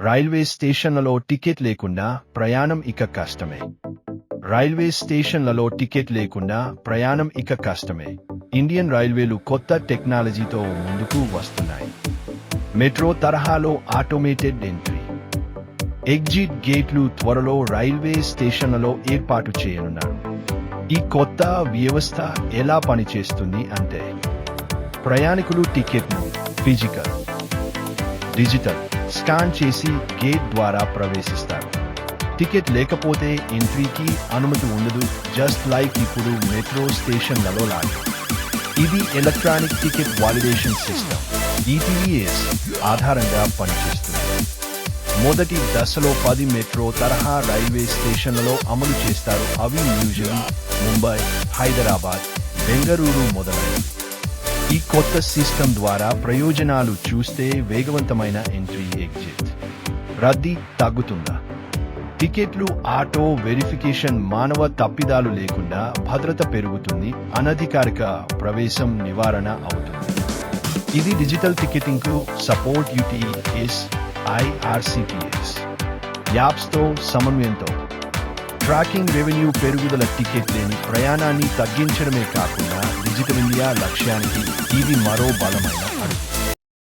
Railway స్టేషన్లలో ticket లేకుండా ప్రయాణం ఇక కష్టమే. రైల్వే స్టేషన్లలో టికెట్ లేకుండా ప్రయాణం ఇక కష్టమే. ఇండియన్ రైల్వేలు కొత్త టెక్నాలజీతో ముందుకు వస్తున్నాయి. మెట్రో తరహాలో ఆటోమేటెడ్ ఎంట్రీ. ఎగ్జిట్ గేట్లు త్వరలో రైల్వే స్టేషన్లలో ఏర్పాటు చేయనున్నారు. ఈ కొత్త వ్యవస్థ ఎలా పనిచేస్తుంది అంటే ప్రయాణికులు టికెట్ను ఫిజికల్ డిజిటల్ స్కాన్ చేసి గేట్ ద్వారా ప్రవేశిస్తారు. టికెట్ లేకపోతే ఎంట్రీకి అనుమతి ఉండదు. జస్ట్ లైక్ ఇప్పుడు మెట్రో స్టేషన్లలో లాగా ఇది electronic ticket validation system. ETVS ఆధారంగా పనిచేస్తుంది. మొదటి దశలో పది మెట్రో తరహా రైల్వే స్టేషన్లలో అమలు చేస్తారు అవి న్యూజిలాండ్ ముంబై హైదరాబాద్ బెంగళూరు మొదలైనవి. ఈ కొత్త సిస్టమ్ ద్వారా ప్రయోజనాలు చూస్తే వేగవంతమైన ఎంట్రీ ఎగ్జిట్. రద్దీ తగ్గుతుందా? టికెట్లు ఆటో వెరిఫికేషన్ మానవ తప్పిదాలు లేకుండా భద్రత పెరుగుతుంది అనధికారిక ప్రవేశం నివారణ అవుతుంది. ఇది డిజిటల్ టికెటింగ్కు సపోర్ట్ యూటీఎస్ ఐఆర్సిటిఎస్. యాప్స్తో సమన్వయంతో ట్రాకింగ్ రెవెన్యూ పెరుగుదల టికెట్ లేని ప్రయాణాన్ని తగ్గించడమే కాకుండా డిజిటల్ ఇండియా లక్ష్యానికి ఇది మరో బలమైన అడుగు.